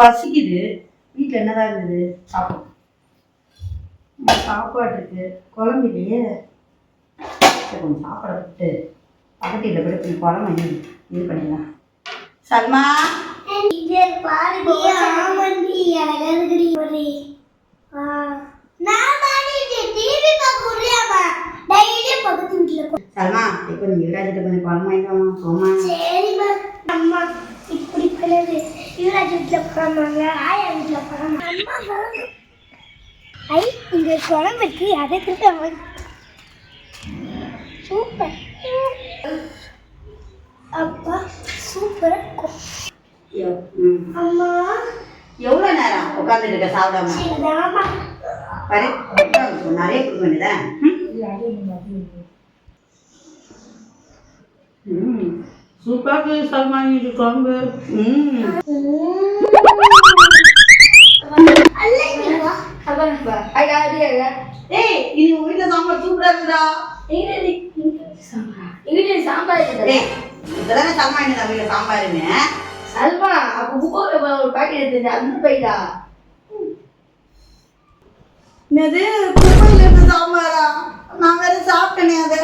பசிக்குது. வீட்டில் என்னதான் இருந்தது? சாப்பிடும் சாப்பாடு இருக்கு. குழம்பு இல்லையே. சரி, கொஞ்சம் சாப்பாடு விட்டு பக்கத்து வீட்டில் போய் கொஞ்சம் குழம்பு இது பண்ணிடலாம். சல்மா? சல்மா இப்போ நீ யுவராஜிட்ட கொஞ்சம் குழம்பு வாங்கிக்கோமா போமா சரிம்மா. அம்மா இப்படி பண்ணுது யுவராஜ் வீட்டுல போறாங்க ஆயா வீட்டுல போறாங்க ஐ இங்க குழம்பு இருக்கு அதை கிட்ட சூப்பர். அப்பா சூப்பரா இருக்கும் அம்மா. எவ்வளோ நேரம் உட்காந்துட்டு இருக்க சாப்பிடாம? பாரு நிறைய கொடுக்க வேண்டியதான் ம். சூப்பராக சல்மா இது குழம்பு. ஏய் இது உங்க வீட்டில் சாம்பார் சூப்பராக இருக்குதா சாம்பார் ஏய் இப்போதானே சல்மா என்ன வீட்டில் சாம்பாருன்னு. சல்மா அப்ப புக்கோட ஒரு பாக்கெட் எடுத்து அந்த பைடா என்னது குப்பையில் இருந்த சாம்பாரா? நான் வேற சாப்பிட்டேனே அதை